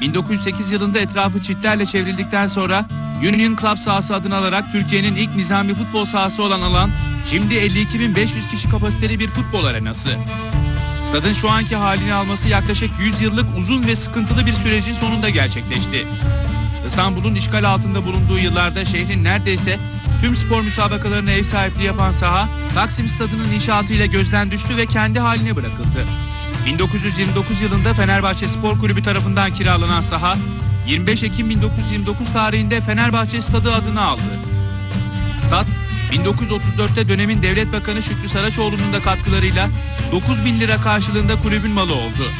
1908 yılında etrafı çitlerle çevrildikten sonra Union Club sahası adını alarak Türkiye'nin ilk nizami futbol sahası olan alan şimdi 52.500 kişi kapasiteli bir futbol arenası. Stadın şu anki halini alması yaklaşık 100 yıllık uzun ve sıkıntılı bir sürecin sonunda gerçekleşti. İstanbul'un işgal altında bulunduğu yıllarda şehrin neredeyse tüm spor müsabakalarına ev sahipliği yapan saha Taksim Stadı'nın inşaatıyla gözden düştü ve kendi haline bırakıldı. 1929 yılında Fenerbahçe Spor Kulübü tarafından kiralanan saha 25 Ekim 1929 tarihinde Fenerbahçe Stadı adını aldı. Stad 1934'te dönemin Devlet Bakanı Şükrü Saraçoğlu'nun da katkılarıyla 9 bin lira karşılığında kulübün malı oldu.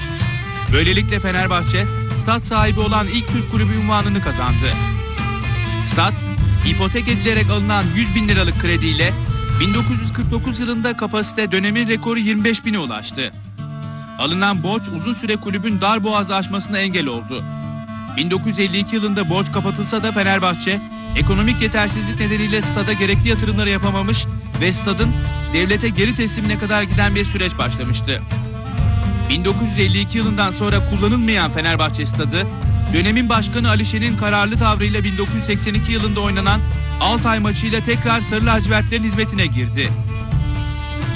Böylelikle Fenerbahçe stad sahibi olan ilk Türk kulübü unvanını kazandı. Stad, ipotek edilerek alınan 100 bin liralık krediyle 1949 yılında kapasite dönemin rekoru 25 bine ulaştı. Alınan borç uzun süre kulübün dar boğazı aşmasına engel oldu. 1952 yılında borç kapatılsa da Fenerbahçe ekonomik yetersizlik nedeniyle stada gerekli yatırımları yapamamış ve stadın devlete geri teslimine kadar giden bir süreç başlamıştı. 1952 yılından sonra kullanılmayan Fenerbahçe stadı, dönemin başkanı Alişe'nin kararlı tavrıyla 1982 yılında oynanan Altay maçıyla tekrar Sarı Lacivertlerin hizmetine girdi.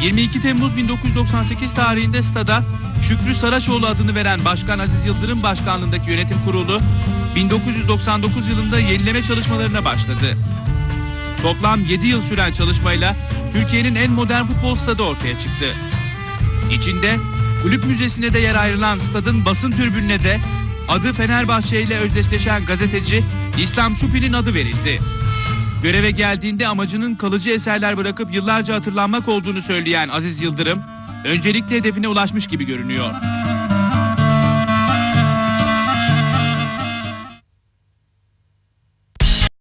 22 Temmuz 1998 tarihinde stada Şükrü Saraçoğlu adını veren Başkan Aziz Yıldırım başkanlığındaki yönetim kurulu 1999 yılında yenileme çalışmalarına başladı. Toplam 7 yıl süren çalışmayla Türkiye'nin en modern futbol stadı ortaya çıktı. İçinde kulüp müzesine de yer ayrılan stadın basın tribününe de adı Fenerbahçe ile özdeşleşen gazeteci İslam Şupi'nin adı verildi. Göreve geldiğinde amacının kalıcı eserler bırakıp yıllarca hatırlanmak olduğunu söyleyen Aziz Yıldırım, öncelikle hedefine ulaşmış gibi görünüyor.